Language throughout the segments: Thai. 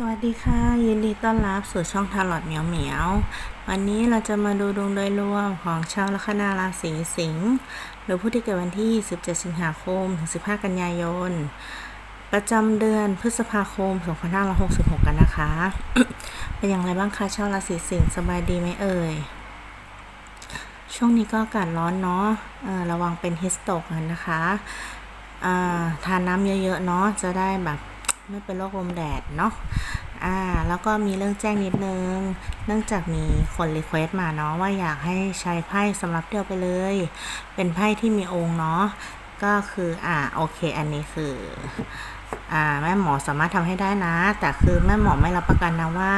สวัสดีค่ะ ยินดีต้อนรับสู่ช่องทาร์ลอตเหมียวเหมียว วันนี้เราจะมาดูดวงโดยรวมของชาวลัคนาราศีสิงห์หรือผู้ที่เกิดวันที่ 17 สิงหาคม ถึง 15 กันยายน ประจำเดือนพฤษภาคม 2566 กันนะคะ เป็นอย่างไรบ้างคะชาวราศีสิงห์สบายดีไหมเอ่ย ช่วงนี้ก็อากาศร้อนเนาะระวังเป็นฮิสโตกกันนะคะทานน้ำเยอะๆเนาะจะได้แบบ ไม่เป็นโรคลมแดดเนาะอ่าแล้วก็มีเรื่องแจ้งนิดนึง เนื่องจากมีคนรีเควสต์มาเนาะว่าอยากให้ใช้ไพ่สำหรับเดียวไปเลย เป็นไพ่ที่มีองค์เนาะก็คืออ่าโอเคอันนี้คืออ่าแม่หมอสามารถทำให้ได้นะ แต่คือแม่หมอไม่รับประกันนะว่า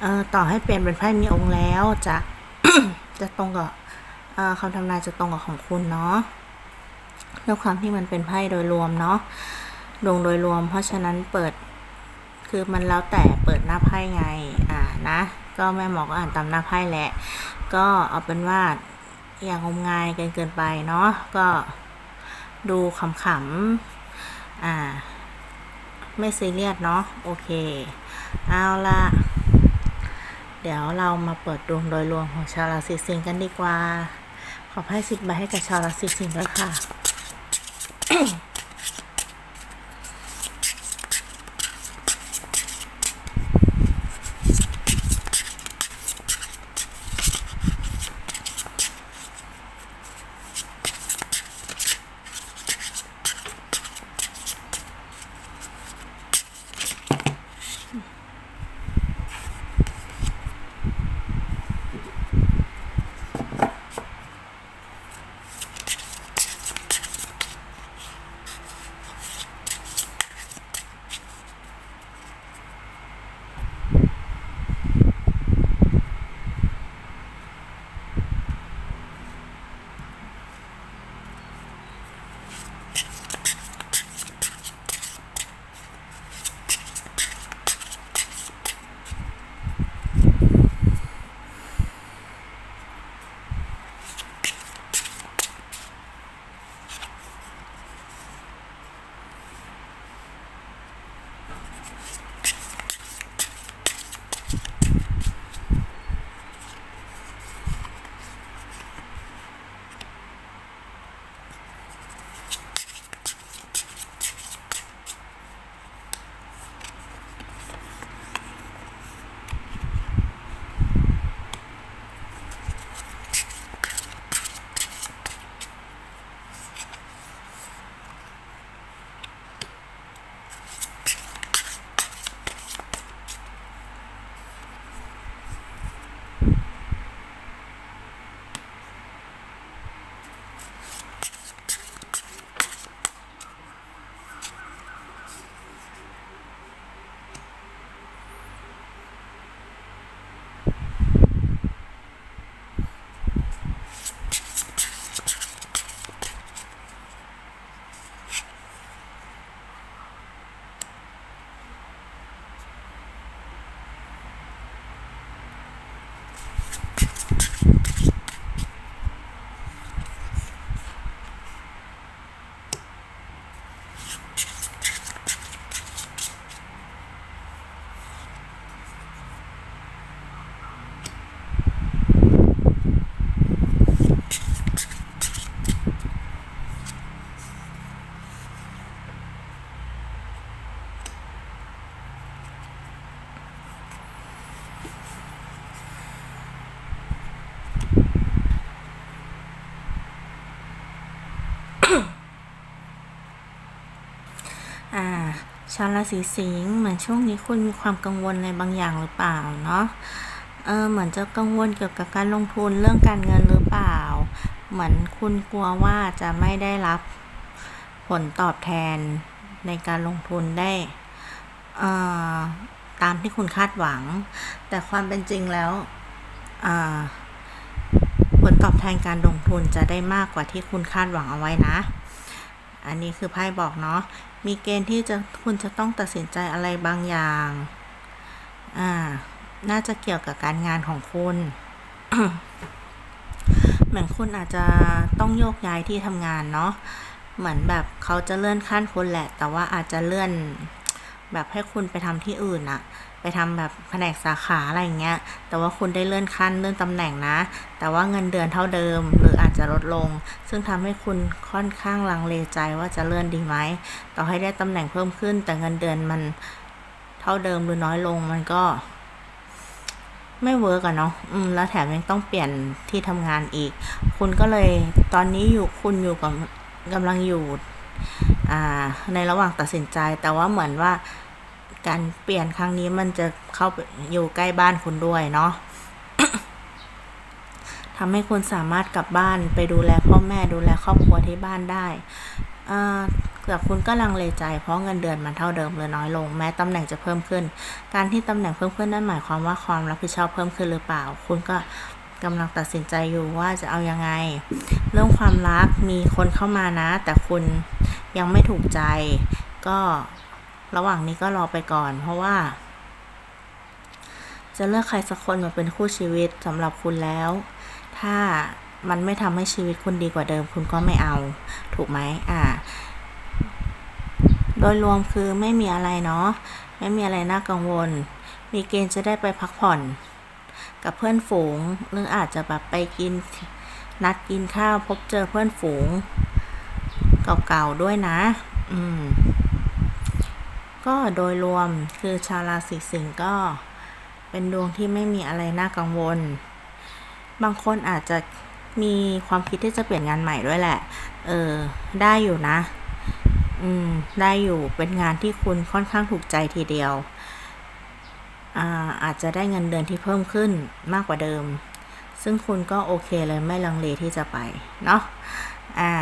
เออต่อให้เปลี่ยนเป็นไพ่มีองค์แล้วจะจะตรงกับเอ่อคำทำนายจะตรงกับของคุณเนาะด้วยความที่มันเป็นไพ่โดยรวมเนาะ ดวงโดยรวม เพราะฉะนั้นเปิด คือมันแล้วแต่เปิดหน้าไพ่ไง อ่านะ ก็แม่หมอก็อ่านตามหน้าไพ่แหละ ก็เอาเป็นว่าอย่างงมงายเกินเกินไปเนาะ ก็ดูขำๆ อ่า ไม่ซีเรียสเนาะ โอเค เอาละเดี๋ยวเรามาเปิดดวงโดยรวมของชาวราศีสิงห์กันดีกว่า ขอไพ่สิบใบให้กับชาวราศีสิงห์ด้วยค่ะ ชาวราศีสิงห์เหมือนช่วงนี้คุณมีความกังวลอะไรบางอย่างหรือเปล่าเนาะเออเหมือนจะกังวลเกี่ยวกับการลงทุนเรื่องการเงินหรือเปล่า เหมือนคุณกลัวว่าจะไม่ได้รับผลตอบแทนในการลงทุนได้เอ่อตามที่คุณคาดหวัง แต่ความเป็นจริงแล้วอ่าผลตอบแทนการลงทุนจะได้มากกว่าที่คุณคาดหวังเอาไว้นะ อันนี้คือไพ่บอกเนาะ มีเกณฑ์ที่จะคุณจะต้องตัดสินใจอะไรบางอย่าง อ่า น่าจะเกี่ยวกับการงานของคุณ เหมือนคุณอาจจะต้องโยกย้ายที่ทำงานเนาะ เหมือนแบบเขาจะเลื่อนขั้นคุณแหละ แต่ว่าอาจจะเลื่อน แบบให้คุณไปทำที่อื่นอะไปทำแบบแผนกสาขาอะไรเงี้ย แต่ว่าคุณได้เลื่อนขั้นเลื่อนตำแหน่งนะ แต่ว่าเงินเดือนเท่าเดิม หรืออาจจะลดลง ซึ่งทำให้คุณค่อนข้างลังเลใจว่าจะเลื่อนดีไหม ต่อให้ได้ตำแหน่งเพิ่มขึ้น แต่เงินเดือนมันเท่าเดิมหรือน้อยลงมันก็ ไม่เวิร์กอะเนาะ อืม แล้วแถมยังต้องเปลี่ยนที่ทำงานอีก คุณก็เลยตอนนี้อยู่คุณอยู่กับกำลังอยู่ ในระหว่างตัดสินใจ แต่ว่าเหมือนว่าการเปลี่ยนครั้งนี้มันจะเข้าอยู่ใกล้บ้านคุณด้วยเนาะทำให้คุณสามารถกลับบ้านไปดูแลพ่อแม่ดูแลครอบครัวที่บ้านได้แต่คุณก็ลังเลใจเพราะเงินเดือนมันเท่าเดิมหรือน้อยลง แม้ตำแหน่งจะเพิ่มขึ้น การที่ตำแหน่งเพิ่มขึ้นนั่นหมายความว่าความรับผิดชอบเพิ่มขึ้นหรือเปล่า คุณก็ กำลังตัดสินใจอยู่ว่าจะเอายังไง เรื่องความรักมีคนเข้ามานะ แต่คุณยังไม่ถูกใจ ก็ระหว่างนี้ก็รอไปก่อน เพราะว่า จะเลือกใครสักคนมาเป็นคู่ชีวิตสำหรับคุณแล้ว ถ้ามันไม่ทำให้ชีวิตคุณดีกว่าเดิม คุณก็ไม่เอา ถูกไหมอ่า โดยรวมคือไม่มีอะไรเนาะไม่มีอะไรน่ากังวล มีเกณฑ์จะได้ไปพักผ่อน กับเพื่อนฝูง หรืออาจจะแบบไปกินนัดกินข้าวพบเจอเพื่อนฝูง เก่าๆด้วยนะ อืม ก็โดยรวมคือชาวราศีสิงห์ก็เป็นดวงที่ไม่มีอะไรน่ากังวล บางคนอาจจะมีความคิดที่จะเปลี่ยนงานใหม่ด้วยแหละ เออ ได้อยู่นะ อืม ได้อยู่เป็นงานที่คุณค่อนข้างถูกใจทีเดียว อาอาจจะได้เงินเดือนที่เพิ่มขึ้นมากกว่าเดิม ซึ่งคุณก็โอเคเลยไม่ลังเลที่จะไป เนาะอ่า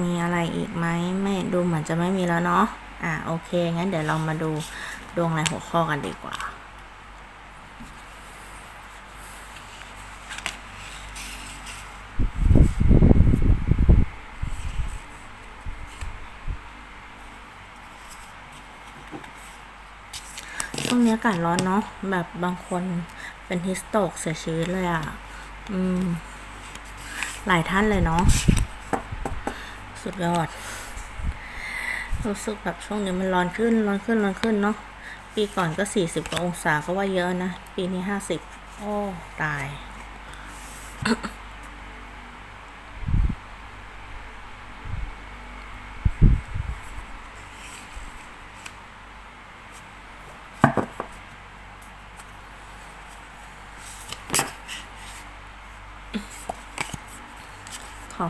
มีอะไรอีกไหมไม่ดูเหมือนจะไม่มีแล้วเนาะอ่าโอเค งั้นเดี๋ยวเรามาดูดวงรายหัวข้อกันดีกว่า อากาศร้อนเนาะแบบบางคนเป็นฮิสโตกเสียชีวิตเลยอะ่ะ อืม หลายท่านเลยเนาะสุดยอด รู้สึกแบบช่วงนี้มันร้อนขึ้น ร้อนขึ้น ร้อนขึ้นเนาะปีก่อนก็สี่สิบกว่าองศาก็ว่าเยอะนะ ปีนี้ห้าสิบโอ้ ตาย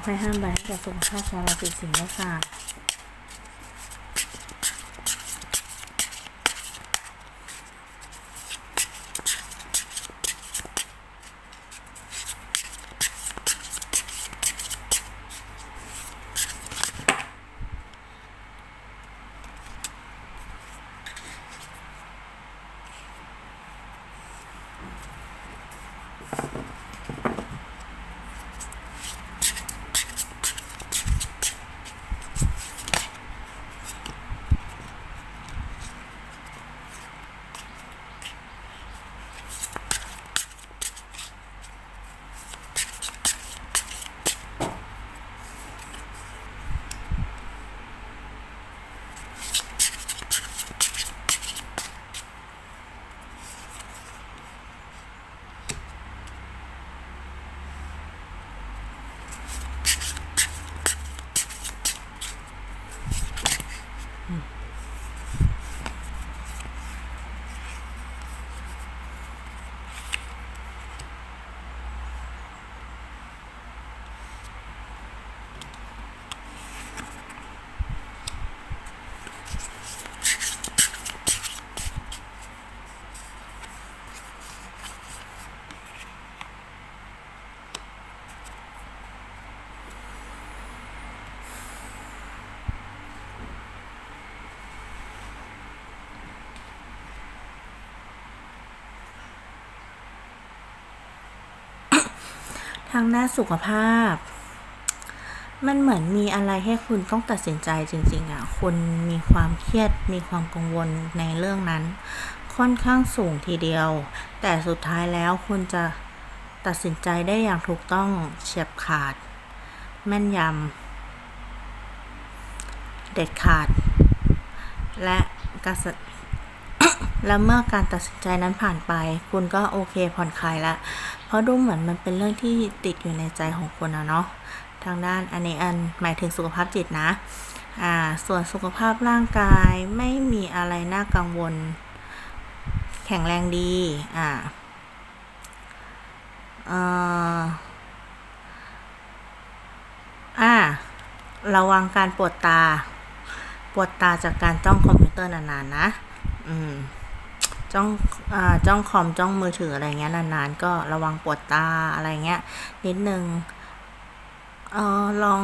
ขอไพ่ห้ามใบให้กับสุขภาพชาวราศีสิงห์ด้วยค่ะทางด้านสุขภาพ มันเหมือนมีอะไรให้คุณต้องตัดสินใจจริงๆอะ คุณมีความเครียด มีความกังวลในเรื่องนั้น ค่อนข้างสูงทีเดียว แต่สุดท้ายแล้วคุณจะตัดสินใจได้อย่างถูกต้องเฉียบขาด แม่นยำ เด็ดขาด และกระส และเมื่อการตัดสินใจนั้นผ่านไป คุณก็โอเคผ่อนคลายแล้วเพราะดูเหมือนมันเป็นเรื่องที่ติดอยู่ในใจของคุณนะเนาะทางด้านอันนี้อันหมายถึงสุขภาพจิตนะอ่าส่วนสุขภาพร่างกายไม่มีอะไรน่ากังวล แข็งแรงดีอ่าเอ่ออ่าระวังการปวดตา ปวดตาจากการจ้องคอมพิวเตอร์นานๆนะ อืม จ้องอจ้องคอมจ้องมือถืออะไรเงี้ยนานๆ ก็ระวังปวดตาอะไรเงี้ย นิดนึงเออลอง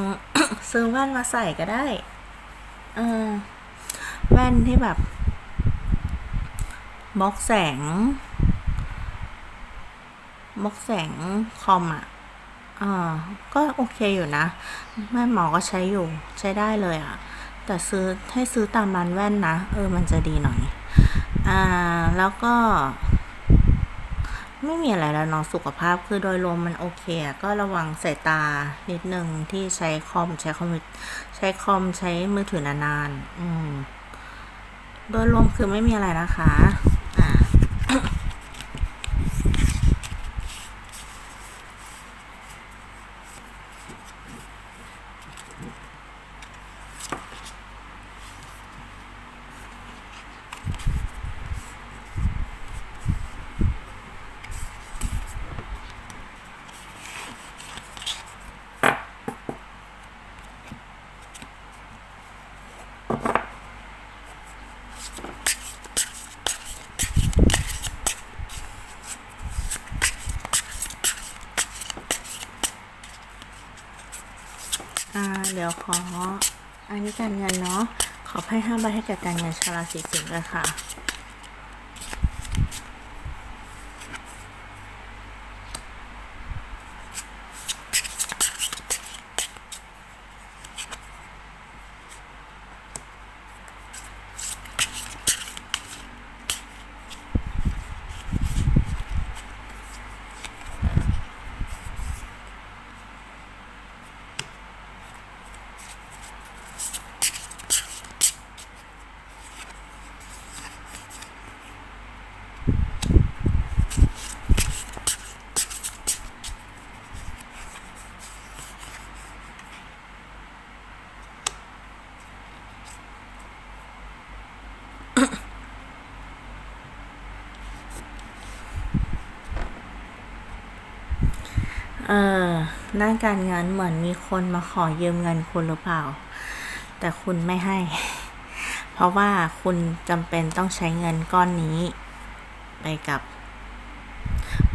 ซื้อแว่นมาใส่ก็ได้ เออแว่นที่แบบบล็อกแสงบล็อกแสงคอมอะอ่าก็โอเคอยู่นะ แม่หมอก็ใช้อยู่ใช้ได้เลยอะ แต่ซื้อให้ซื้อตามร้านแว่นนะ เออมันจะดีหน่อย อ่า แล้วก็ ไม่มีอะไรแล้วเนาะสุขภาพคือโดยรวมมันโอเค ก็ระวังสายตานิดนึงที่ใช้คอมใช้คอมใช้คอมใช้มือถือนานๆอืม โดยรวมคือไม่มีอะไรนะคะ อ่า อ่า เดี๋ยวขออันนี้การเงินเนาะขอไพ่ห้าใบให้กับการเงินชาวราศีสิงห์เลยค่ะ เออ ด้านการเงินเหมือนมีคนมาขอยืมเงินคุณหรือเปล่า แต่คุณไม่ให้ เพราะว่าคุณจำเป็นต้องใช้เงินก้อนนี้ ไปกับ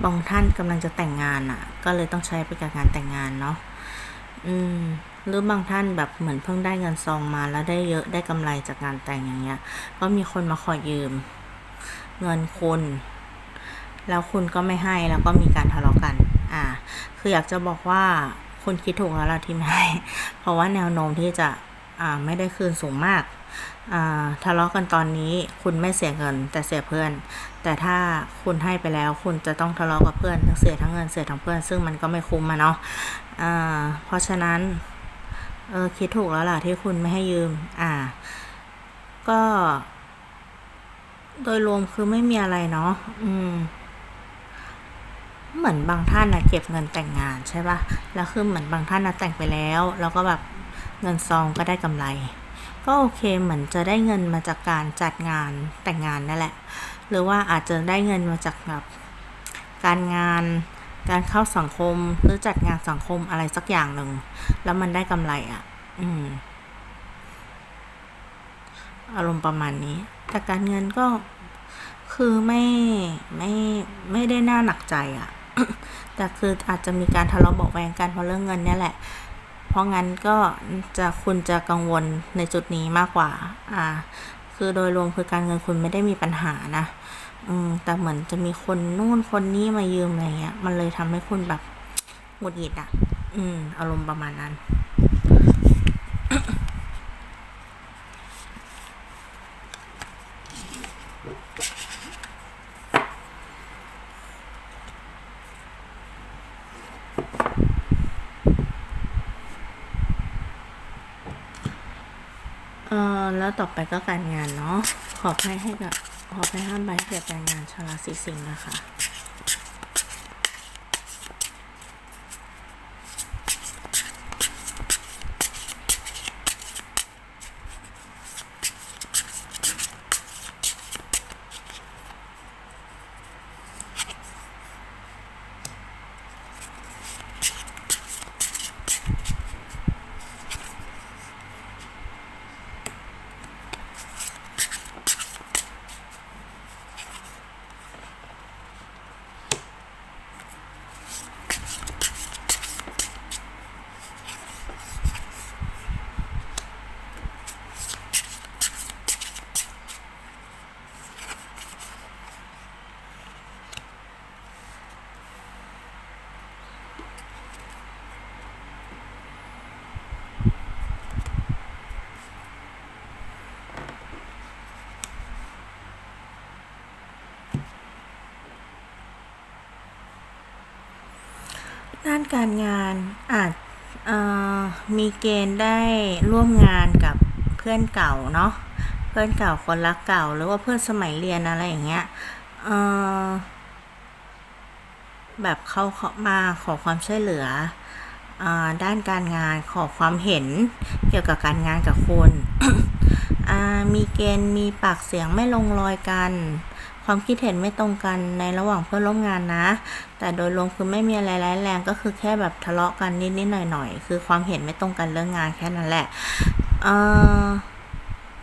บางท่านกำลังจะแต่งงานอะ ก็เลยต้องใช้ไปกับงานแต่งงานเนาะอืมหรือบางท่านแบบเหมือนเพิ่งได้เงินซองมาแล้วได้เยอะได้กำไรจากงานแต่งอย่างเงี้ย ก็มีคนมาขอยืม เงินคุณ แล้วคุณก็ไม่ให้แล้วก็มีการทะเลาะกัน อ่า คืออยากจะบอกว่าคุณคิดถูกแล้วล่ะที่ไม่ให้เพราะว่าแนวโน้มที่จะอ่าไม่ได้คืนสูงมากอ่าทะเลาะกันตอนนี้คุณไม่เสียเงิน แต่เสียเพื่อน แต่ถ้าคุณให้ไปแล้วคุณจะต้องทะเลาะกับเพื่อนทั้งเสียทั้งเงินเสียทั้งเพื่อน ซึ่งมันก็ไม่คุ้มอะเนาะอ่าเพราะฉะนั้นเออคิดถูกแล้วล่ะที่คุณไม่ให้ยืม อ่า ก็ โดยรวมคือไม่มีอะไรเนาะ อืม เหมือนบางท่านนะเก็บเงินแต่งงานใช่ปะแล้วคือเหมือนบางท่านนะแต่งไปแล้ว แล้วก็แบบเงินซองก็ได้กำไร ก็โอเคเหมือนจะได้เงินมาจากการจัดงานแต่งงานนั่นแหละ หรือว่าอาจจะได้เงินมาจากแบบการงาน การเข้าสังคมหรือจัดงานสังคมอะไรสักอย่างหนึ่ง แล้วมันได้กำไรอะ อืม อารมณ์ประมาณนี้ แต่การเงินก็คือไม่ไม่ไม่ได้น่าหนักใจอะ่ะ แต่คืออาจจะมีการทะเลาะเบาะแวงกันเพราะเรื่องเงินเนี่ยแหละ เพราะงั้นก็จะคุณจะกังวลในจุดนี้มากกว่า อ่า คือโดยรวมคือการเงินคุณไม่ได้มีปัญหานะ อืม แต่เหมือนจะมีคนนู่นคนนี้มายืมอะไรเงี้ย มันเลยทำให้คุณแบบหงุดหงิดอะ อืม อารมณ์ประมาณนั้น เออแล้วต่อไปก็การงานเนาะขอให้ให้กับขอให้ห้ามใบให้เกี่ยวกับการงานชาวราศีสิงห์นะคะ ด้านการงานอาจออมีเกณฑ์ได้ร่วมงานกับเพื่อนเก่าเนาะเพื่อนเก่าคนรักเก่า หรือว่าเพื่อนสมัยเรียนอะไรอย่างเงี้ยแบบเขาขอมาขอความช่วยเหลืออด้านการงานขอความเห็นเกี่ยวกับการงานกับคุณอ่ามีเกณฑ์มีปากเสียงไม่ลงรอยกัน ความคิดเห็นไม่ตรงกันในระหว่างเพื่อนร่วมงานนะ แต่โดยรวมคือไม่มีอะไรร้ายแรงก็คือแค่แบบทะเลาะกันนิดๆหน่อยๆ คือความเห็นไม่ตรงกันเรื่องงานแค่นั้นแหละเอ่อ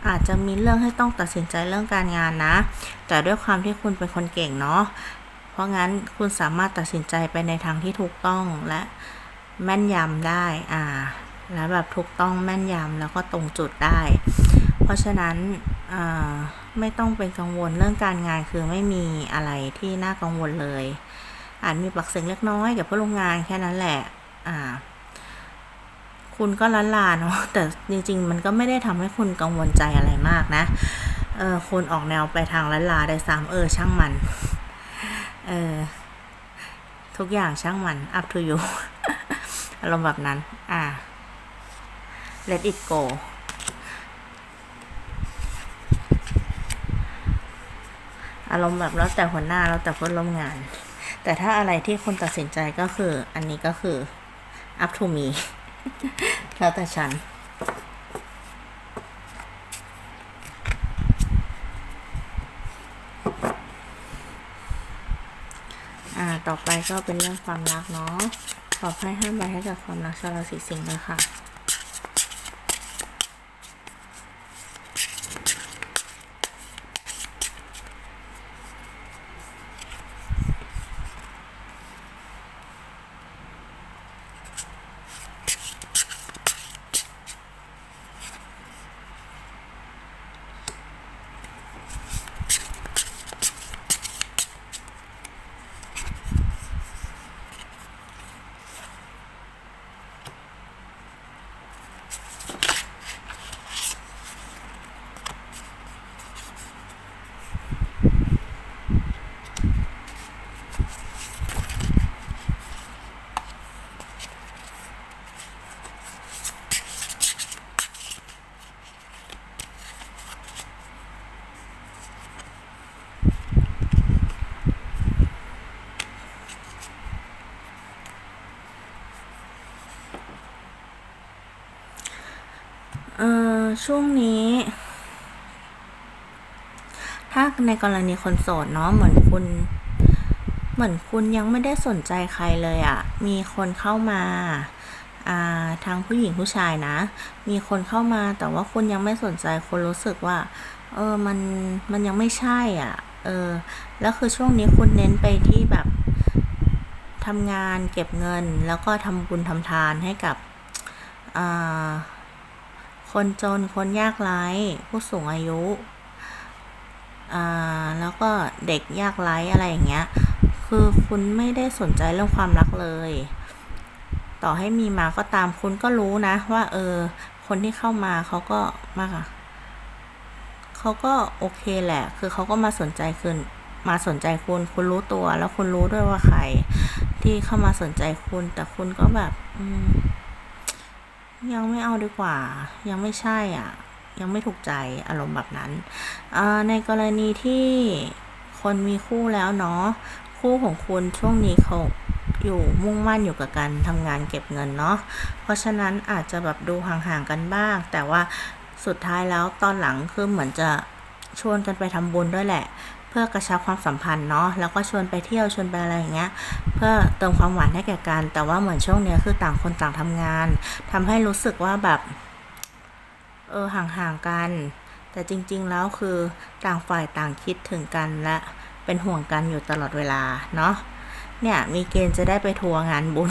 อาจจะมีเรื่องให้ต้องตัดสินใจเรื่องการงานนะ แต่ด้วยความที่คุณเป็นคนเก่งเนาะ เพราะงั้นคุณสามารถตัดสินใจไปในทางที่ถูกต้องและแม่นยำได้ อ่า และแบบถูกต้องแม่นยำแล้วก็ตรงจุดได้ เพราะฉะนั้น ไม่ต้องเป็นกังวลเรื่องการงานคือไม่มีอะไรที่น่ากังวลเลย อาจมีปักเสียงเล็กน้อยกับเพื่อนร่วมงานแค่นั้นแหละอ่าคุณก็ล้านลาเนาะแต่จริงๆ มันก็ไม่ได้ทำให้คุณกังวลใจอะไรมากนะเออคุณออกแนวไปทางล้านลาได้ซ้ำเออช่างมันเออทุกอย่างช่างมัน up to you อารมณ์แบบนั้น อ่า let it go อารมณ์แบบแล้วแต่หัวหน้าแล้วแต่เพื่อนร่วมงาน แต่ถ้าอะไรที่คุณตัดสินใจก็คือ อันนี้ก็คือ up to me แล้วแต่ฉันอ่าต่อไปก็เป็นเรื่องความรักเนาะขอให้ห้ามใบให้กับความรักชาวราศีสิงห์เลยค่ะ เอ่อ ช่วงนี้ ถ้าในกรณีคนโสดเนาะเหมือนคุณ เหมือนคุณยังไม่ได้สนใจใครเลยอะมีคนเข้ามาาทางผู้หญิงผู้ชายนะ มีคนเข้ามาแต่ว่าคุณยังไม่สนใจคุณรู้สึกว่า เออมันมันยังไม่ใช่อะ เออ แล้วคือช่วงนี้คุณเน้นไปที่แบบทำงานเก็บเงิน แล้วก็ทำบุญทำทานให้กับอ่า คนจน คนยากไร้ผู้สูงอายุอ่าแล้วก็เด็กยากไร้อะไรอย่างเงี้ย คือคุณไม่ได้สนใจเรื่องความรักเลย ต่อให้มีมาก็ตามคุณก็รู้นะว่า เออ คนที่เข้ามาเขาก็มากเขาก็โอเคแหละ คือเขาก็มาสนใจคุณมาสนใจคุณ คุณรู้ตัว แล้วคุณรู้ด้วยว่าใคร ที่เข้ามาสนใจคุณ แต่คุณก็แบบ อืม ยังไม่เอาดีกว่า ยังไม่ใช่อะ ยังไม่ถูกใจอารมณ์แบบนั้น ในกรณีที่คนมีคู่แล้วเนาะคู่ของคุณช่วงนี้เขาอยู่มุ่งมั่นอยู่กับการทำงานเก็บเงินเนาะเพราะฉะนั้นอาจจะแบบดูห่างๆกันบ้าง แต่ว่าสุดท้ายแล้วตอนหลังคือเหมือนจะชวนกันไปทำบุญด้วยแหละ พื่อกระชับความสัมพันธ์เนาะแล้วก็ชวนไปเที่ยวชวนไปอะไรอย่างเงี้ย เพื่อเติมความหวานให้แก่กัน แต่ว่าเหมือนช่วงเนี้ยคือต่างคนต่างทำงานทำให้รู้สึกว่าแบบเออห่างๆกัน แต่จริง ๆ แล้วคือต่างฝ่ายต่างคิดถึงกันและเป็นห่วงกันอยู่ตลอดเวลาเนาะเนี่ยมีเกณฑ์จะได้ไปทัวร์งานบุญ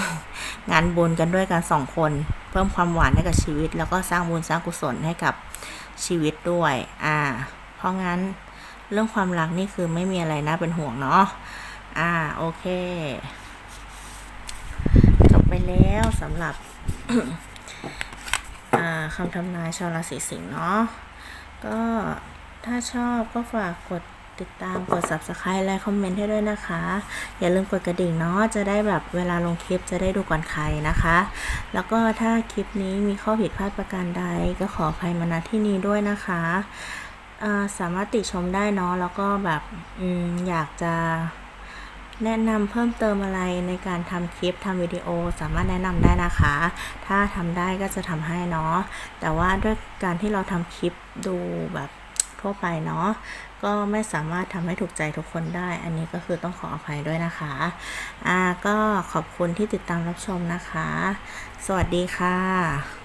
งานบุญกันด้วยกันสองคน เพิ่มความหวานให้กับชีวิต แล้วก็สร้างบุญสร้างกุศลให้กับชีวิตด้วย อ่า เพราะงั้น เรื่องความรักนี่คือไม่มีอะไรน่าเป็นห่วงเนาะ อ่า โอเค จบไปแล้วสำหรับคำทำนายชาวราศีสิงห์เนาะ ก็ถ้าชอบก็ฝากกดติดตามกด subscribe และคอมเมนต์ให้ด้วยนะคะ อย่าลืมกดกระดิ่งเนาะจะได้แบบเวลาลงคลิปจะได้ดูก่อนใครนะคะ แล้วก็ถ้าคลิปนี้มีข้อผิดพลาดประการใดก็ขออภัยมาณที่นี้ด้วยนะคะ สามารถติชมได้เนาะแล้วก็แบบออยากจะแนะนำเพิ่มเติมอะไรในการทำคลิปทำวิดีโอสามารถแนะนำได้นะคะ ถ้าทำได้ก็จะทำให้เนาะแต่ว่าด้วยการที่เราทำคลิปดูแบบทั่วไปเนาะก็ไม่สามารถทำให้ถูกใจทุกคนได้ อันนี้ก็คือต้องขออภัยด้วยนะคะอ่าก็ขอบคุณที่ติดตามรับชมนะคะ สวัสดีค่ะ